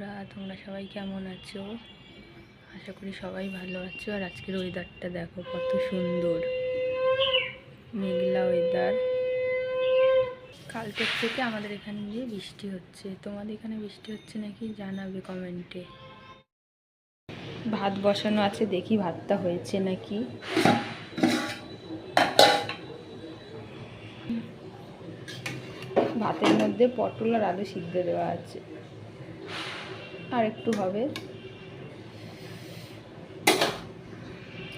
বন্ধুরা, তোমরা সবাই কেমন আছো? আশা করি সবাই ভালো আছো। আর আজকের ওয়েদারটা দেখো কত সুন্দর। মেঘলা ওয়েদার কালকের থেকে আমাদের এখানে দিয়ে বৃষ্টি হচ্ছে। তোমাদের এখানে বৃষ্টি হচ্ছে নাকি? জানাবে কমেন্টে ভাত বসানো আছে, দেখি ভাতটা হয়েছে নাকি। ভাতের মধ্যে পটল আর আলু সিদ্ধ দেওয়া আছে। আর একটু হবে।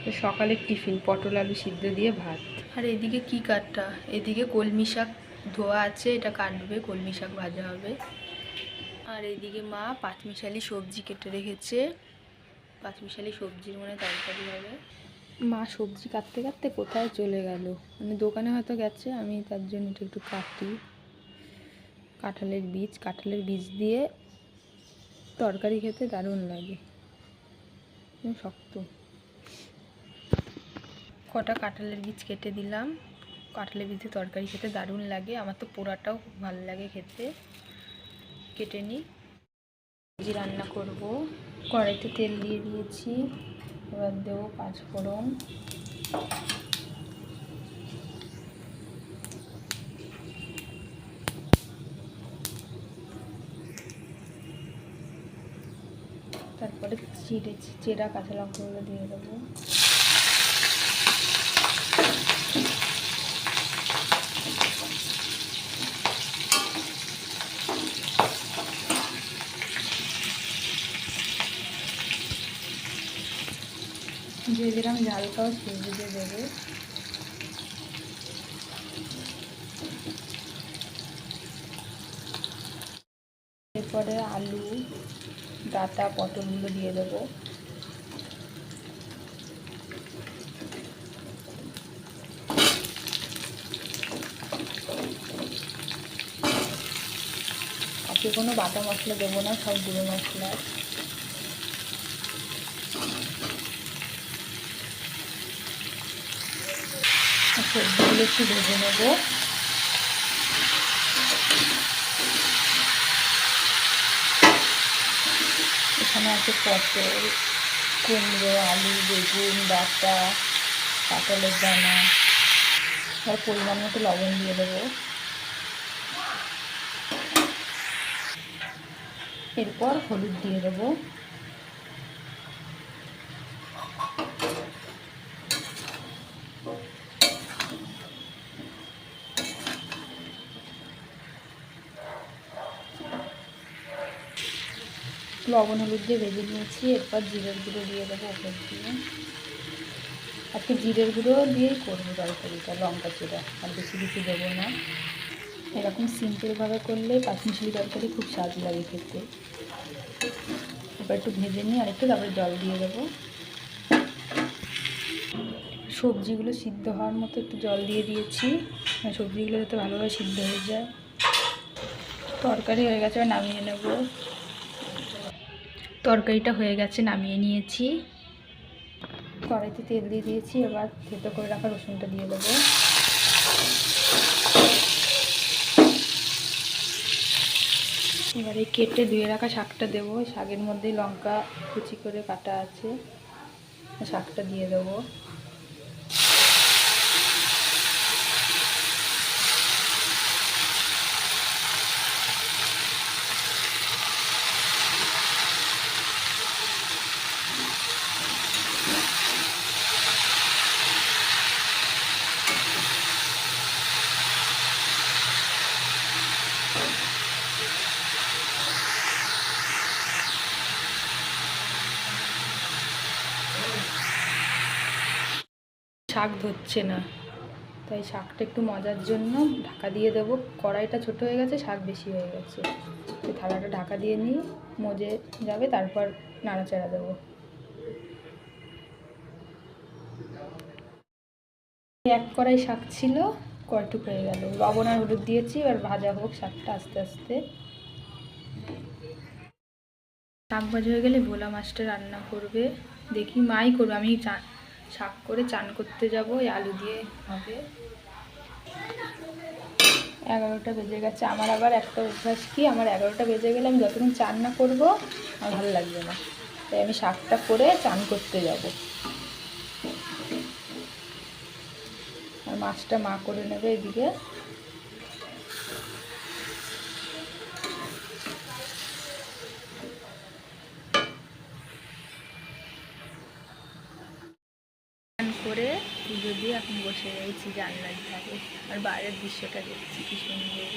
তো সকালের টিফিন পটল আলু সিদ্ধ দিয়ে ভাত। আর এদিকে কি কাটটা? এদিকে কলমি শাক ধোয়া আছে এটা কাটবে কলমি শাক ভাজা হবে। আর এদিকে মা পাঁচমিশালি সবজি কেটে রেখেছে। পাঁচমিশালি সবজির মনে তরকারি হবে। মা সবজি কাটতে কাটতে কোথায় চলে গেল? মানে দোকানে হয়তো গেছে আমি তার জন্য এটা একটু কাটি। কাঁঠালের বীজ কাঁঠালের বীজ দিয়ে তরকারি খেতে দারুণ লাগে। শক্ত। কটা কাঁঠালের বীজ কেটে দিলাম। কাঁঠালের বীজে তরকারি খেতে দারুণ লাগে। আমার তো পোড়াটাও খুব ভালো লাগে খেতে। কেটে নিই সবজি রান্না করব। কড়াইতে তেল দিয়ে দিয়েছি। এবার দেবো পাঁচফোড়ন। তারপরে চিড়ে চেরা কাঁচা লঙ্কাগুলো দিয়ে দেবো। যে যেরকম ঝাল খাও সেই বুঝে দেবে। এরপরে আলু ডাটা পটলগুলো দিয়ে দেবো। আজকে কোনো বাটা মশলা দেবো না, সব গুঁড়ো মশলা। সবজিগুলো একটু ভেজে নেব। এখানে আছে পটল, কুমড়ো, আলু, বেগুন বাটা কাঁঠালের দানা। আর পরিমাণ মতো লবণ দিয়ে দেবো। এরপর হলুদ দিয়ে দেবো। লবণ, হলুদ দিয়ে ভেজে নিয়েছি। এরপর জিরের গুঁড়ো দিয়ে দেবো ওপর দিয়ে। আজকে জিরের গুঁড়ো দিয়েই করব তরকারিটা, লঙ্কা চিরা আর বেশি কিছু দেবো না। এরকম সিম্পলভাবে করলে পাঁচমিশালি তরকারি খুব স্বাদ লাগে খেতে। এবার একটু ভেজে নিই আর একটু তারপরে জল দিয়ে দেবো। সবজিগুলো সিদ্ধ হওয়ার মতো একটু জল দিয়ে দিয়েছি। মানে সবজিগুলো যাতে ভালোভাবে সিদ্ধ হয়ে যায়। তরকারি হয়ে গেছে নামিয়ে নেব। তরকারিটা হয়ে গেছে, নামিয়ে নিয়েছি। কড়াইতে তেল দিয়ে দিয়েছি, এবার থেতো করে রাখা রসুনটা দিয়ে দেবো। এবারে কেটে ধুয়ে রাখা শাকটা দেবো। শাকের মধ্যে লঙ্কা কুচি করে কাটা আছে, শাকটা দিয়ে দেবো। শাক ধরছে না। তাই শাকটা একটু মজার জন্য ঢাকা দিয়ে দেবো। কড়াইটা ছোট হয়ে গেছে, শাক বেশি হয়ে গেছে। তো থালাটা ঢাকা দিয়ে নিই মজে যাবে, তারপর নাড়াচাড়া দেবো। এক কড়াই শাক ছিল কয়টুক হয়ে গেল। লবণ আর হলুদ দিয়েছি, এবার ভাজা হোক শাকটা আস্তে আস্তে। শাক ভাজা হয়ে গেলে ভোলা মাছটা রান্না করবে। দেখি মাই করবে, আমি শাক করে চান করতে যাব, এই আলু দিয়ে হবে। এগারোটা বেজে গেছে, আমার আবার একটা অভ্যাস কি? আমার এগারোটা বেজে গেলে আমি যতক্ষণ চান না করব, আমার ভালো লাগবে না। তাই আমি শাকটা করে চান করতে যাব। আর মাছটা মা করে নেবে এদিকে। করে পুজো দিয়ে এখন বসে রয়েছি, জানলার ধারে। আর বাইরের দৃশ্যটা দেখছি, কি সুন্দর।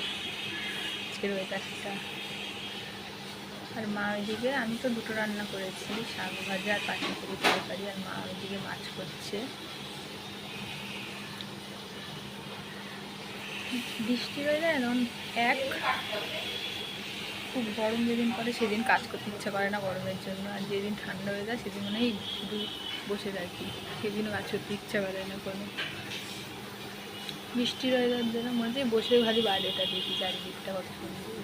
আজকের ওয়েদারটা আর মা ওইদিকে, আমি তো দুটো রান্না করেছি, শাক ভাজা আর পাটিপুরি তরকারি, আর মা ওইদিকে মাছ করছে। বৃষ্টি হয়ে যায় এক, খুব গরম যেদিন পরে সেদিন কাজ করতে ইচ্ছা করে না গরমের জন্য। আর যেদিন ঠান্ডা হয়ে যায়, সেদিন মনে হয় বসে থাকি। সেদিনও করতে ইচ্ছা করে না কোনো। বৃষ্টির ওয়েদার জন্য মনে হচ্ছে বসে খালি বাইরেটা দেখি চারিদিকটা কত সুন্দর।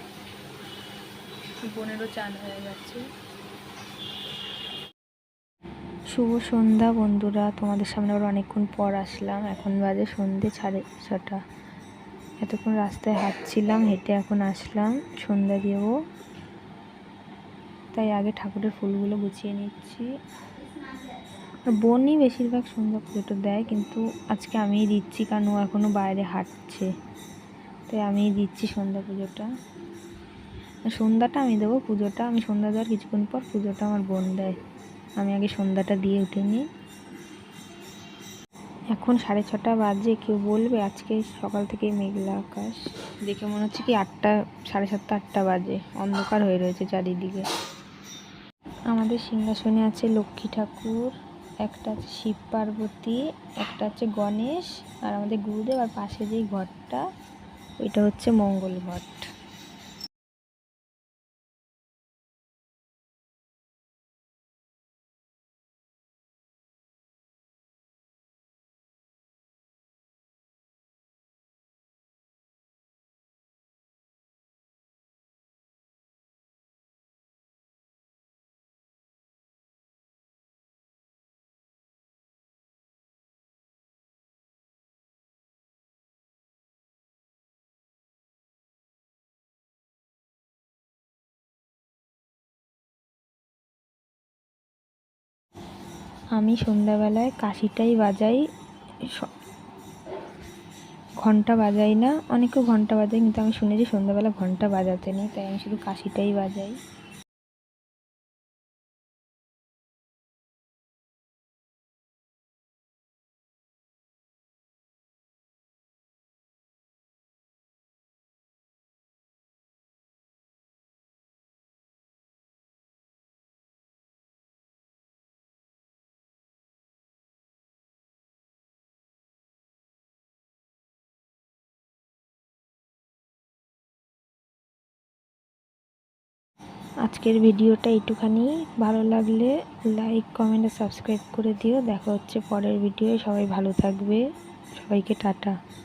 বোনেরও চান হয়ে যাচ্ছে। শুভ সন্ধ্যা বন্ধুরা, তোমাদের সামনে আবার অনেকক্ষণ পর আসলাম। এখন বাজে সন্ধে সাড়ে ছটা। এতক্ষণ রাস্তায় হাঁটছিলাম, হেঁটে এখন আসলাম সন্ধ্যা দেবো তাই আগে ঠাকুরের ফুলগুলো গুছিয়ে নিচ্ছি। বোনই বেশিরভাগ সন্ধ্যা পুজোটা দেয়, কিন্তু আজকে আমিই দিচ্ছি কারণ এখনও বাইরে হাঁটছে। তাই আমিই দিচ্ছি সন্ধ্যা পুজোটা। সন্ধ্যাটা আমি দেবো, পুজোটা আমি সন্ধ্যা দেওয়ার কিছুক্ষণ পর পুজোটা আমার বোন দেয়। আমি আগে সন্ধ্যাটা দিয়ে উঠে নিই। এখন সাড়ে ছটা বাজে, কেউ বলবে আজকে সকাল থেকে মেঘলা আকাশ। দেখে মনে হচ্ছে কি আটটা, সাড়ে সাতটা, আটটা বাজে। অন্ধকার হয়ে রয়েছে চারিদিকে। আমাদের সিংহাসনে আছে লক্ষ্মী ঠাকুর। একটা আছে শিব পার্বতী, একটা হচ্ছে গণেশ, আর আমাদের গুরুদেব, আর পাশে যেই ঘরটা, ওইটা হচ্ছে মঙ্গল ঘট। আমি সন্ধ্যাবেলায় কাশিটাই বাজাই। ঘণ্টা বাজাই না। অনেকেও ঘণ্টা বাজাই কিন্তু আমি শুনেছি সন্ধ্যাবেলা ঘণ্টা বাজাতে নেই, তাই আমি শুধু কাশিটাই বাজাই। আজকের ভিডিওটা একটুখানি ভালো লাগলে লাইক কমেন্ট সাবস্ক্রাইব করে দিও। দেখা হচ্ছে পরের ভিডিও সবাই ভালো থাকবে। সবাইকে টাটা।